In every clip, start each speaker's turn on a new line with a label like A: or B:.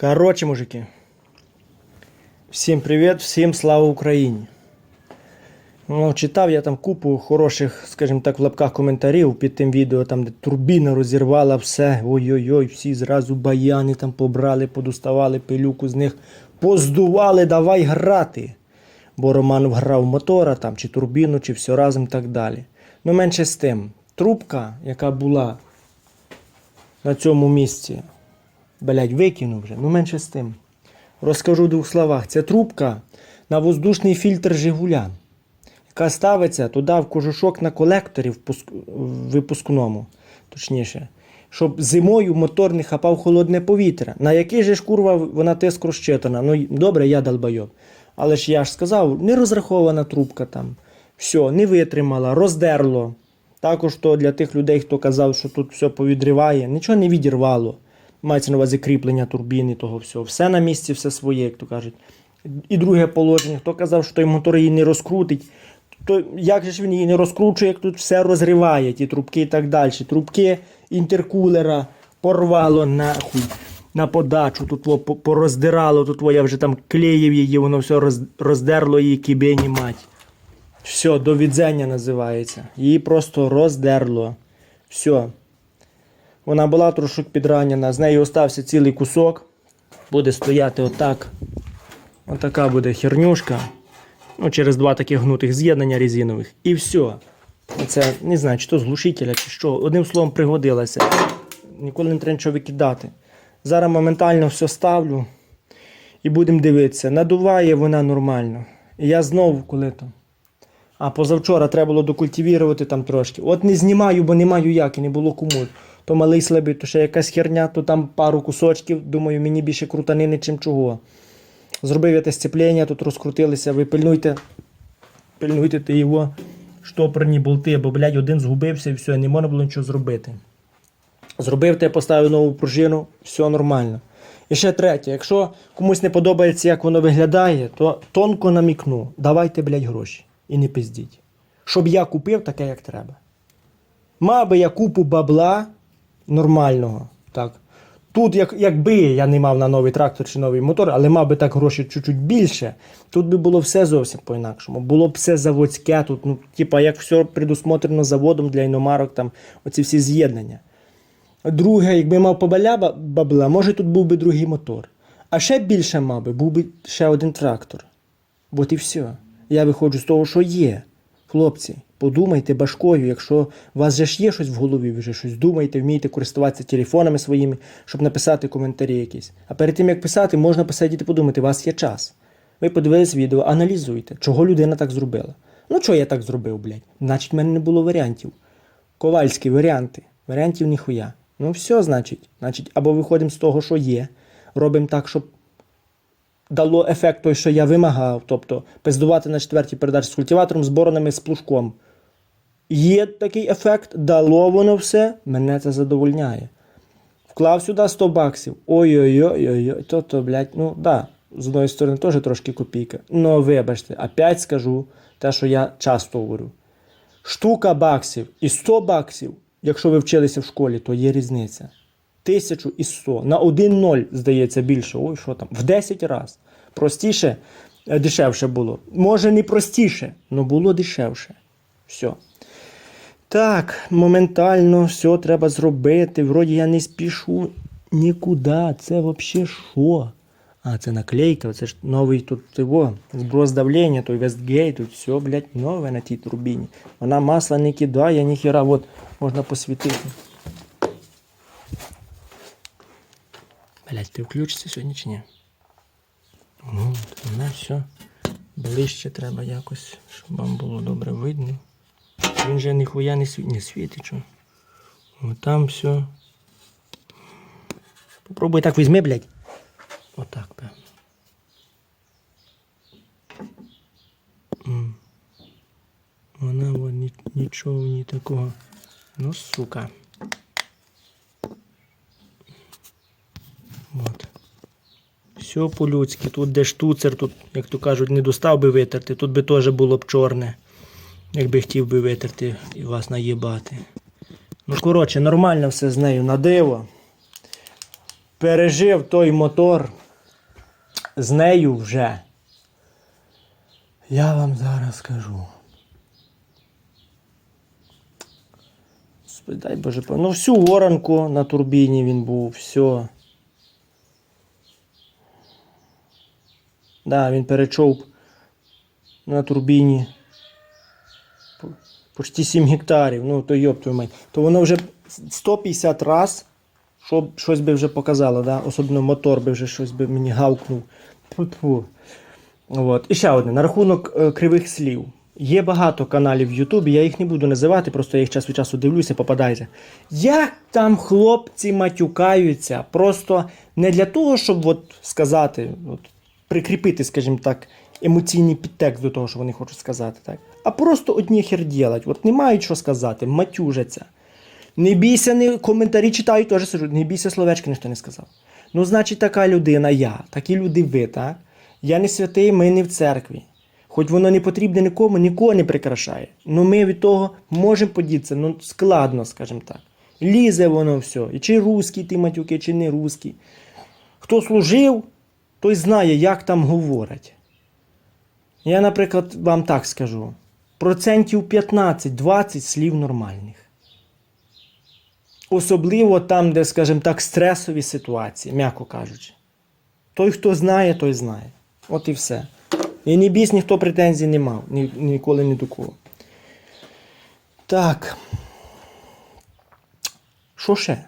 A: Короче, мужики. Всім привіт, всім слава Україні. Ну, читав я там купу хороших, скажімо так, в лапках коментарів під тим відео, там, де турбіна розірвала все. Ой-ой-ой, всі зразу баяни там побрали, подуставали пилюку з них, поздували, давай грати. Бо Роман вграв мотора там, чи турбіну, чи все разом так далі. Ну, менше з тим, трубка, яка була на цьому місці, блять, викинув вже, ну менше з тим. Розкажу в двох словах. Це трубка на воздушний фільтр Жигуля, яка ставиться туди в кожушок на колекторі в пуск- випускному, точніше, щоб зимою мотор не хапав холодне повітря. На який же ж курва вона тиск розчитана? Ну добре, я долбойоб. Але ж я ж сказав, не розрахована трубка там. Все, не витримала, роздерло. Також то для тих людей, хто казав, що тут все повідриває, нічого не відірвало. Мається на увазі кріплення турбіни, того всього. Все на місці, все своє, як то кажуть. І друге положення, хто казав, що той мотор її не розкрутить, то як же ж він її не розкручує, як тут все розриває, ті трубки і так далі. Трубки інтеркулера порвало нахуй на подачу, тут пороздирало, тут я вже там клеїв її, воно все роздерло її кібені мать. Все, до відзення називається. Її просто роздерло. Все. Вона була трошки підранена, з неї остався цілий кусок. Буде стояти отак. Отака буде хернюшка. Ну, через два таких гнутих з'єднання резинових. І все. Це не знаю, чи то з глушителя, чи що. Одним словом, пригодилася. Ніколи не треба нічого викидати. Зараз моментально все ставлю і будемо дивитися. Надуває вона нормально. І я знову коли то. А позавчора треба було докультивірувати там трошки. От не знімаю, бо не маю як і не було кому. То малий слабий, то ще якась херня, то там пару кусочків. Думаю, мені більше крутанини, чим чого. Зробив я те сцеплення, тут розкрутилися. Ви пильнуйте, пильнуйте ти його штопорні болти, бо, блядь, один згубився і все, не можна було нічого зробити. Зробив те, поставив нову пружину, все нормально. І ще третє, якщо комусь не подобається, як воно виглядає, то тонко намікну, давайте, блядь, гроші. І не пиздіть. Щоб я купив таке, як треба. Мав би я купу бабла нормального. Так. Тут, як, якби я не мав на новий трактор чи новий мотор, але мав би так гроші чуть-чуть більше, тут би було все зовсім по-інакшому. Було б все заводське, тут, ну, типа, як все предусмотрено заводом для іномарок, там, оці всі з'єднання. Друге, якби мав побаля бабла, може тут був би другий мотор. А ще більше мав би, був би ще один трактор. От і все. Я виходжу з того, що є. Хлопці, подумайте башкою, якщо у вас же ж є щось в голові, ви вже щось думаєте, вмієте користуватися телефонами своїми, щоб написати коментарі якісь. А перед тим як писати, можна посидіти подумати, у вас є час. Ви подивились відео, аналізуйте, чого людина так зробила. Ну, чого я так зробив, блядь? Значить, в мене не було варіантів. Ковальські варіанти. Варіантів ніхуя. Ну, все, значить. Значить, або виходимо з того, що є, робимо так, щоб дало ефект той, що я вимагав, тобто пиздувати на четвертій передачі з культиватором, з боронами, з плужком. Є такий ефект, дало воно все, мене це задовольняє. Вклав сюди 100 баксів. Ой-ой-ой, то, то, блядь, ну да, з одної сторони теж трошки копійка. Ну, вибачте, опять скажу те, що я часто говорю. Штука баксів і 100 баксів, якщо ви вчилися в школі, то є різниця. Тисячу і 100. На 1-0, здається, більше. Ой, що там? В 10 разів. Простіше, е, дешевше було. Може, не простіше, але було дешевше. Все. Так, моментально все треба зробити. Вроді я не спішу нікуди. Це взагалі що? А, це наклейка, це ж новий тут його, зброс давлення, той Вестгейт, тут все, блядь, нове на тій турбіні. Вона масла не кидає, ніхіра, от можна посвітити. Блядь, ти включишся сьогодні чи ні? Ну, вона все. Ближче треба якось, щоб вам було добре видно. Він же ніхуя не, сві... не світить. Що? От там все. Попробуй так візьми, блядь. Отак, певно. М. Вона во, ні, нічого в ній такого. Ну, сука. От. Все по-людськи. Тут де штуцер, тут, як то кажуть, не достав би витерти, тут би теж було б чорне. Якби хотів би витерти і вас наїбати. Ну, коротше, нормально все з нею на диво. пережив той мотор з нею вже. Я вам зараз скажу. Дай Боже, ну всю оранку на турбіні він був, все. Да, він перечов на турбіні почти 7 гектарів. Ну, то йоп твою мать. То воно вже 150 раз, щоб щось би вже показало, да? особливо мотор би вже щось би мені гавкнув. Тьфу-тьфу. От. І ще одне, на рахунок е, кривих слів. Є багато каналів в Ютубі, я їх не буду називати, просто я їх час від часу дивлюся, попадайте. Як там хлопці матюкаються, просто не для того, щоб от сказати, от, прикріпити, скажімо так, емоційний підтекст до того, що вони хочуть сказати, так? а просто одні хер ділять, от не мають що сказати, матюжаться. Не бійся, не коментарі читаю, теж сижу, не бійся словечки, ніхто не сказав. Ну, значить, така людина я, такі люди ви, так? Я не святий, ми не в церкві. Хоч воно не потрібне нікому, нікого не прикрашає. Ну ми від того можемо подітися, ну складно, скажімо так. Лізе воно все. І чи русський ти матюки, чи не русський. Хто служив, той знає, як там говорять. Я, наприклад, вам так скажу: процентів 15-20 слів нормальних. Особливо там, де, скажімо так, стресові ситуації, м'яко кажучи. Той, хто знає, той знає. От і все. І ні біс, ніхто претензій не мав. Ні, ніколи ні до кого. Так. Що ще?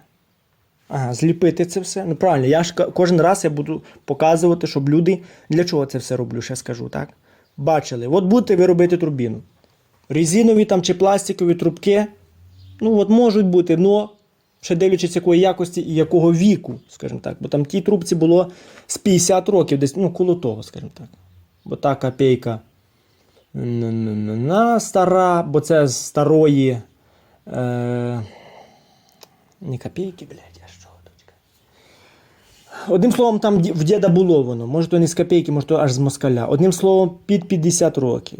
A: Ага, зліпити це все. Ну правильно, я ж кожен раз я буду показувати, щоб люди. Для чого це все роблю, ще скажу, так? Бачили, от будете ви робити турбіну. Резинові там чи пластикові трубки. Ну, от можуть бути, але ще дивлячись якої якості і якого віку, скажімо так. Бо там тій трубці було з 50 років, десь, ну, коло того, скажімо так. Бо та копійка стара, бо це з старої. Е, не копійки, блядь. Одним словом, там в діда було воно. Може, то не з копійки, може, то аж з москаля. Одним словом, під 50 років.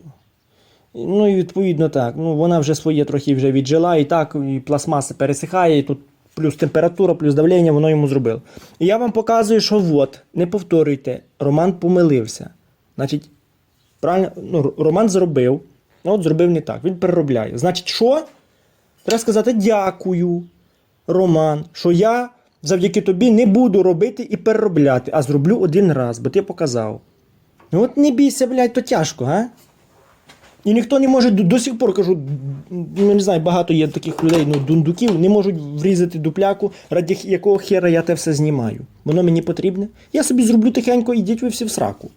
A: Ну і відповідно так. Ну, вона вже своє трохи вже віджила, і так, і пластмаса пересихає, і тут плюс температура, плюс давлення, воно йому зробило. І я вам показую, що от, не повторюйте, Роман помилився. Значить, правильно, ну, Роман зробив, ну от зробив не так, він переробляє. Значить, що? Треба сказати дякую, Роман, що я завдяки тобі не буду робити і переробляти, а зроблю один раз, бо ти показав. Ну от не бійся, блядь, то тяжко, а? І ніхто не може до, сих пор кажу, я не знаю, багато є таких людей, ну дундуків, не можуть врізати дупляку, раді якого хера я те все знімаю. Воно мені потрібне. Я собі зроблю тихенько, ідіть ви всі в сраку.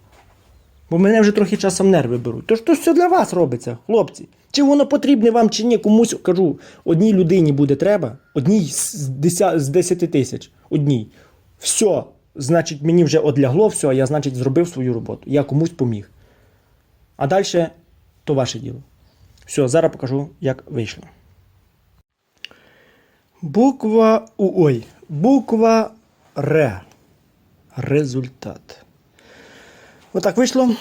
A: Бо мене вже трохи часом нерви беруть. Тож то все для вас робиться, хлопці. Чи воно потрібне вам, чи ні, комусь кажу, одній людині буде треба, одній з 10, тисяч, одній. Все, значить, мені вже одлягло, все, я, значить, зробив свою роботу. Я комусь поміг. А далі то ваше діло. Все, зараз покажу, як вийшло. Буква. Ой, буква Р. Результат. Отак вийшло.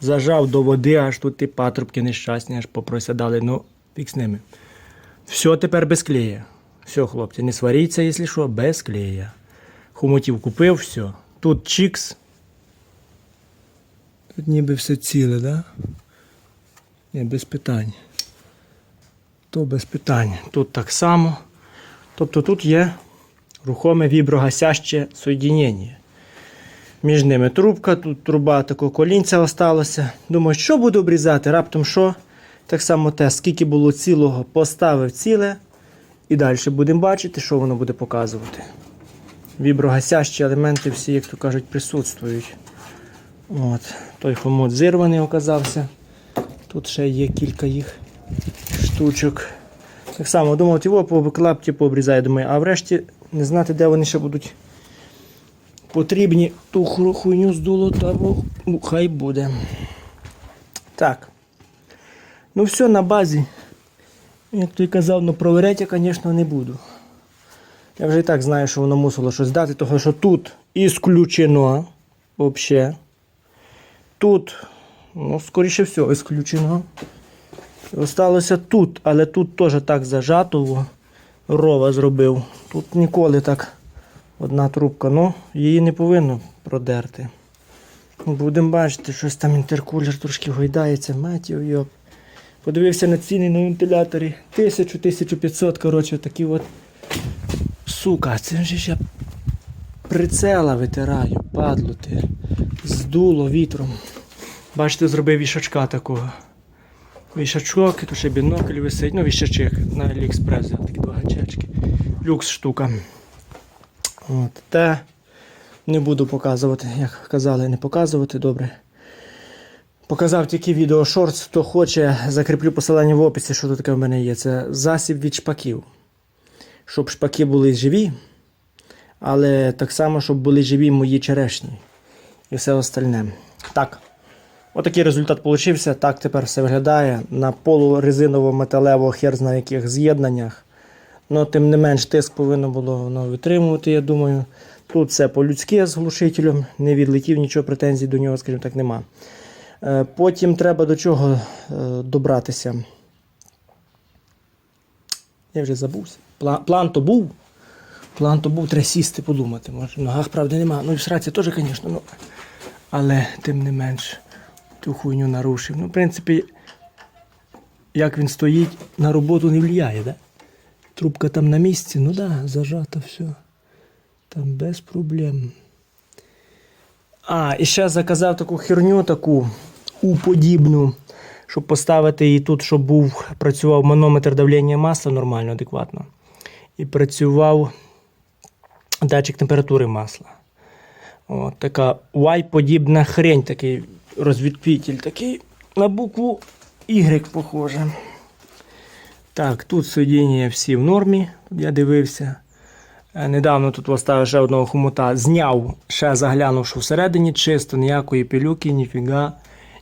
A: Зажав до води, аж тут ті патрубки нещасні, аж попросядали. Ну, фік з ними. Все тепер без клея. Все, хлопці, не сваріться, якщо що, без клея. Хомутів купив, все. Тут чікс. Тут ніби все ціле, да? Ні, без питань. То без питань. Тут так само. Тобто тут є рухоме віброгасяще соєдінення. Між ними трубка, тут труба такого колінця осталося. Думаю, що буду обрізати? Раптом що? Так само те, скільки було цілого, поставив ціле. І далі будемо бачити, що воно буде показувати. Віброгасящі елементи всі, як то кажуть, присутствують. От. Той хомут зірваний оказався. Тут ще є кілька їх штучок. Так само думав, його по клапті пообрізаю, думаю, а врешті не знати, де вони ще будуть потрібні. Ту хуйню здуло, та ну, хай буде. Так. Ну все на базі. Як той казав, ну провіряти я, звісно, не буду. Я вже і так знаю, що воно мусило щось дати, тому що тут ісключено взагалі. Тут, ну, скоріше всього, ісключено. Осталося тут, але тут теж так зажато. Рова зробив. Тут ніколи так Одна трубка, ну, її не повинно продерти. Будемо бачити, щось там інтеркулер трошки гойдається, матів йоп. Подивився на ціни на вентиляторі. 1000-1500, коротше, такі от. Сука, це ж я прицела витираю, падло ти. Здуло вітром. Бачите, зробив вішачка такого. Вішачок, тут ще бінокль висить. Ну, вішачок на Aliexpress, такі два гачечки. Люкс штука. От. Те не буду показувати, як казали, не показувати добре. Показав тільки відео шортс. Хто хоче, закріплю посилання в описі, що тут таке в мене є. Це засіб від шпаків. Щоб шпаки були живі, але так само, щоб були живі мої черешні. І все остальне. Так. Отакий результат получився. Так тепер все виглядає. На полурезиново-металево хер зна яких з'єднаннях. Ну, тим не менш, тиск повинно було воно витримувати, я думаю. Тут все по-людськи з глушителем, не відлетів, нічого претензій до нього, скажімо так, нема. Е, Потім треба до чого е, добратися. Я вже забувся. План, то був. План то був, треба сісти, подумати. Може, в ногах правди нема. Ну і в сраці теж, звісно. Ну, але тим не менш, ту хуйню нарушив. Ну, в принципі, як він стоїть, на роботу не впливає, да? Трубка там на місці, ну да, зажата все. Там без проблем. А, і ще заказав таку херню, таку уподібну, щоб поставити її тут, щоб був, працював манометр давлення масла нормально, адекватно. І працював датчик температури масла. От така Y-подібна хрень, такий розвідпітель, такий на букву Y похоже. Так, тут сидіння всі в нормі, я дивився. Е, Недавно тут поставив ще одного хомута, зняв, ще заглянув, що всередині чисто, ніякої пилюки, ніфіга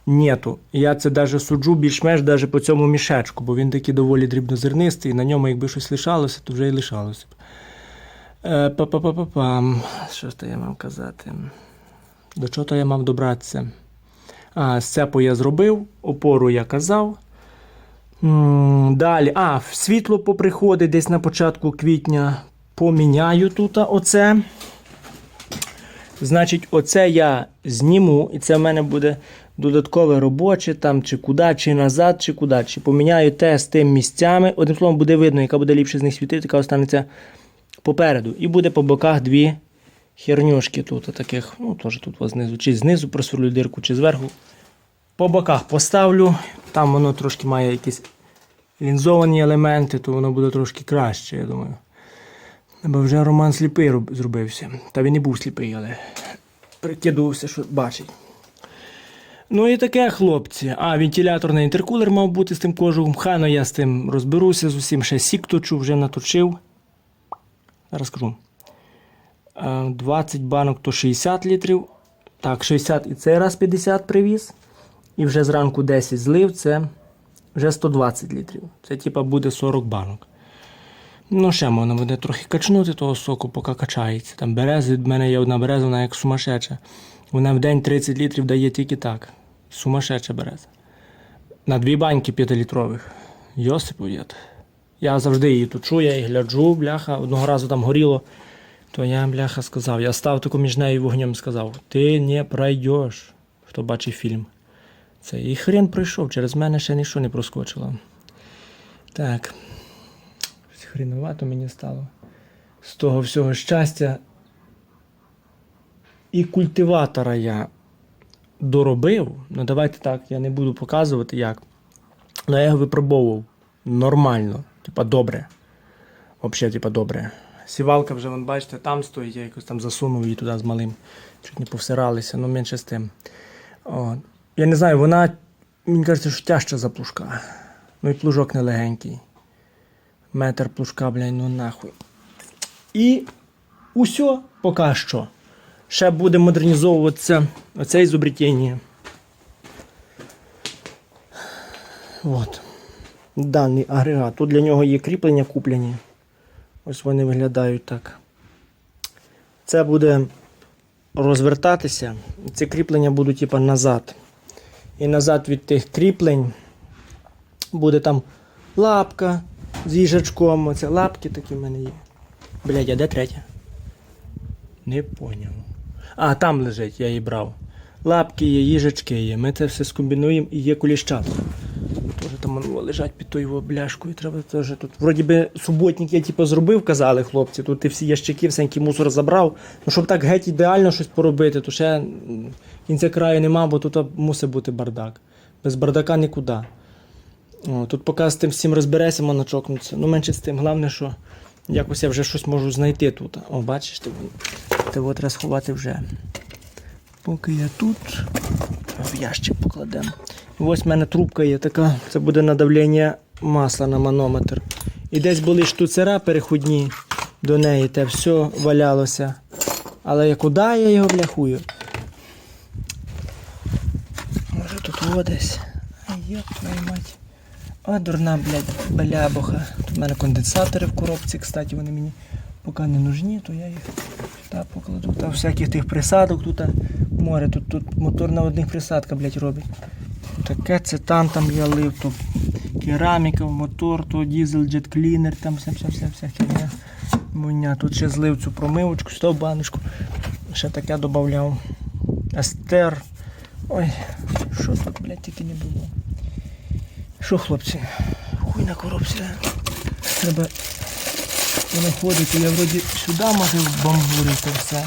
A: нету. Я це навіть суджу більш-менш даже по цьому мішечку, бо він такий доволі дрібнозернистий, і на ньому, якби щось лишалося, то вже і лишалося. б. Е, Па-па-па-па-пам. Що ж то я мав казати? До чого то я мав добратися? А, сцепу я зробив, опору я казав. Далі, а, світло поприходить десь на початку квітня. Поміняю тут оце. Значить, оце я зніму, і це в мене буде додаткове робоче, там чи куди, чи назад, чи куди. Чи поміняю те з тим місцями. Одним словом, буде видно, яка буде ліпше з них світити, яка останеться попереду. І буде по боках дві хернюшки тут, таких, ну, теж тут ось знизу, чи знизу просверлю дирку, чи зверху. По боках поставлю. Там воно трошки має якісь лінзовані елементи, то воно буде трошки краще, я думаю. Бо вже Роман сліпий зробився. Та він і був сліпий, але прикидувався, що бачить. Ну і таке, хлопці. А, вентиляторний інтеркулер мав бути з тим кожухом. Хано я з тим розберуся з усім. Ще сік точу, вже наточив. Зараз скажу. Е, 20 банок то 60 літрів. Так, 60 і цей раз 50 привіз. І вже зранку 10 злив, це вже 120 літрів. Це типа буде 40 банок. Ну, ще можна буде трохи качнути того соку, поки качається. Там берези, в мене є одна береза, вона як сумасшедша. Вона в день 30 літрів дає тільки так. Сумасшедша береза. На дві баньки 5-літрових. Йосипу дід. Я завжди її точу, я її гляджу, бляха. Одного разу там горіло. То я, бляха, сказав, я став таку між нею вогнем і сказав: ти не пройдеш. Хто бачив фільм. Це і хрен пройшов, через мене ще нічого не проскочило. Так. Хрінувато мені стало. З того всього щастя. І культиватора я доробив. Ну, давайте так, я не буду показувати як. Але я його випробовував нормально, типа добре. Взагалі, типа добре. Сівалка вже, вон, бачите, там стоїть, я якось там засунув її туди з малим. Чуть не повсиралися, ну менше з тим. От. Я не знаю, вона, мені кажеться, що тяжча за плужка. Ну і плужок нелегенький. Метр плужка, блядь, ну нахуй. І усе поки що. Ще буде модернізовуватися оце ізобретіння. От. Даний агрегат. Тут для нього є кріплення куплені. Ось вони виглядають так. Це буде розвертатися. Ці кріплення будуть типа назад. І назад від тих кріплень буде там лапка з їжачком. Оце лапки такі в мене є. Блядь, а де третя? Не поняв. А, там лежить, я її брав. Лапки є, їжачки є. Ми це все скомбінуємо і є куліщат. Там лежать під тою бляшкою. Треба теж тут. Вроді би суботник я типу зробив, казали хлопці. Тут ти всі ящики, всенький мусор забрав. Ну, щоб так геть ідеально щось поробити, то ще кінця краю нема, бо тут мусить бути бардак. Без бардака нікуди. О, тут поки з тим всім розберешся, можна чокнутися. Ну, менше з тим, головне, що якось я вже щось можу знайти тут. О, бачиш, ти треба сховати вже. Поки я тут, в ящик покладемо. Ось в мене трубка є така, це буде надавлення масла на манометр. І десь були штуцера переходні до неї, те все валялося. Але я куди я його бляхую? Може тут во десь. А йоп твою мать. О, дурна, блядь, балябуха. Тут в мене конденсатори в коробці, кстати, вони мені поки не нужні, то я їх сюди покладу. Та всяких тих присадок тут море. Тут, тут мотор одних присадках, блядь, робить. Таке це там там я лив, то кераміка, мотор, то дізель, джет клінер, там вся вся вся вся херня. Муня. Тут ще злив цю промивочку, сюди баночку. Ще таке додавав. Естер. Ой, що тут, блядь, тільки не було. Що, хлопці? Хуй на коробці. Треба знаходити. Я вроді сюди може вбамбурити все.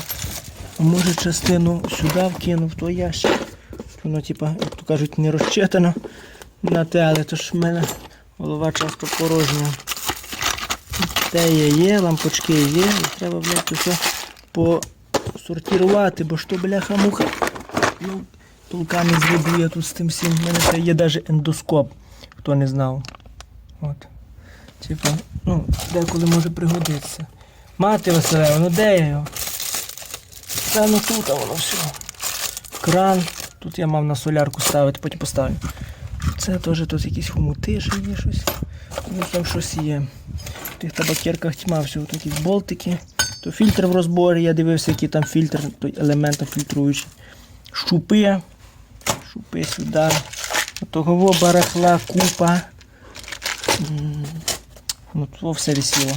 A: А може частину сюди вкинув в той ящик. Воно, типа, як то кажуть, не розчитано на те, але то ж в мене голова часто порожня. Те є, є, лампочки є, і треба, блядь, все посортувати, бо що, бляха муха. Ну, толками зведу я тут з тим всім. У мене це є навіть ендоскоп, хто не знав. От. Типа, ну, деколи може пригодитися. Мати Василева, ну де я його? Та ну тут а воно все. Кран. Тут я мав на солярку ставити, потім поставлю. Це теж тут якісь хомути, ще є щось. Ну там щось є. В тих табакерках тьма всього, тут якісь болтики. То фільтр в розборі, я дивився, який там фільтр, той елемент фільтруючий. Шупи. Шупи сюди. Того барахла, купа. Ну, то все висіло.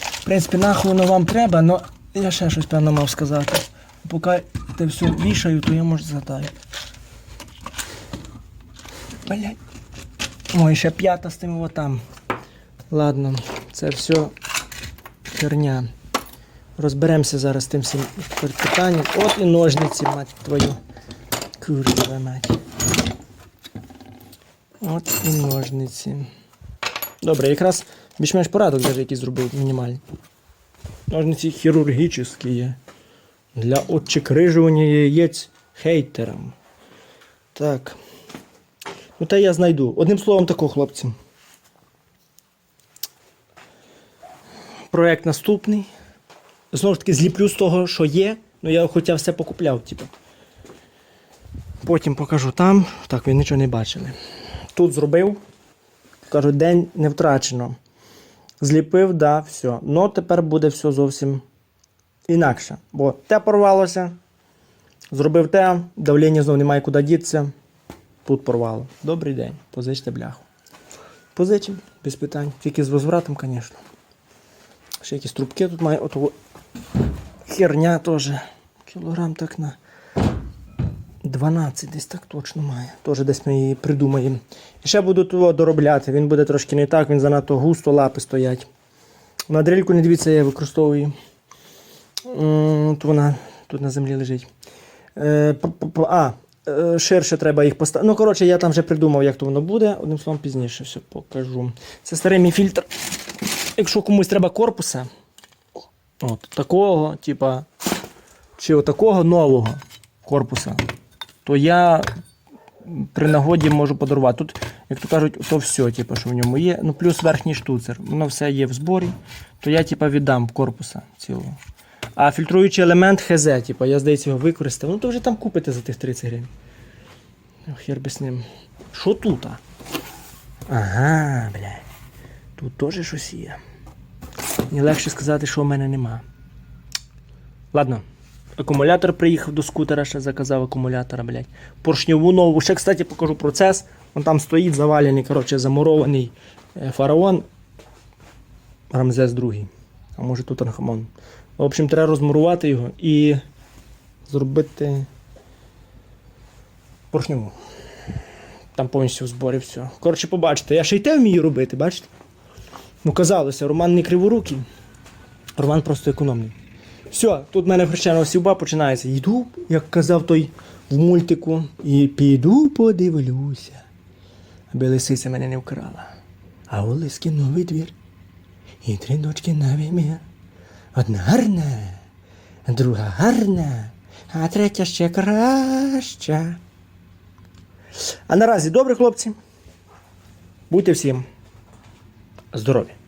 A: В принципі, нахуй воно вам треба, але я ще щось певно мав сказати. Поки це все вішаю, то я може згадаю. Блять. Ой, ще п'ята з тим там. Ладно, це все херня. Розберемося зараз з тим всім питанням. От і ножниці, мать твою. Курва мать. От і ножниці. Добре, якраз більш-менш порадок навіть якийсь зробив мінімальний. Ножниці хірургічні є. Для отчекрижування яєць хейтерам. Так. Ну та я знайду. Одним словом, тако, хлопці. Проект наступний. Знову ж таки, зліплю з того, що є. Ну я хоча все покупляв, типу. Потім покажу там. Так, ви нічого не бачили. Тут зробив. Кажу, день не втрачено. Зліпив, да, все. Ну тепер буде все зовсім інакше. Бо те порвалося, зробив те, давлення знову немає куди дітися. Тут порвало. Добрий день, позичте бляху. Позичимо, без питань. Тільки з возвратом, звісно. Ще якісь трубки тут має. От херня теж. Кілограм так на 12 десь так точно має. Теж десь ми її придумаємо. І ще буду того доробляти. Він буде трошки не так, він занадто густо лапи стоять. На дрельку не дивіться, я використовую. М, вона тут на землі лежить. Е, А, е, ширше треба їх поставити. Ну, коротше, я там вже придумав, як то воно буде. Одним словом, пізніше все покажу. Це старий мій фільтр. Якщо комусь треба корпуса, от, такого, типа, чи отакого нового корпуса, то я при нагоді можу подарувати. Тут, як то кажуть, то все, типу, що в ньому є. Ну, плюс верхній штуцер. Воно все є в зборі, то я типу, віддам корпуса цілого. А фільтруючий елемент ХЗ, типу, я здається, його використав. Ну то вже там купите за тих 30 гривень. Ну, Хер би з ним. Що тут? а? Ага, бля. Тут теж щось є. Мені легше сказати, що в мене нема. Ладно. Акумулятор приїхав до скутера, ще заказав акумулятора, блядь. Поршньову нову. Ще, кстати, покажу процес. Вон там стоїть завалений, коротше, замурований е, фараон. Рамзес II. А може тут Рахамон. В общем, треба розмурувати його і зробити поршневу. Там повністю в зборі все. Коротше, побачите, я ще й те вмію робити, бачите? Ну, казалося, Роман не криворукий, Роман просто економний. Все, тут в мене хрещена сівба починається. Йду, як казав той в мультику, і піду подивлюся, аби лисиця мене не вкрала. А у лиски новий двір. І три дочки на вимір. Одна гарна, друга гарна, а третя ще краща. А наразі добре, хлопці. Будьте всім здорові!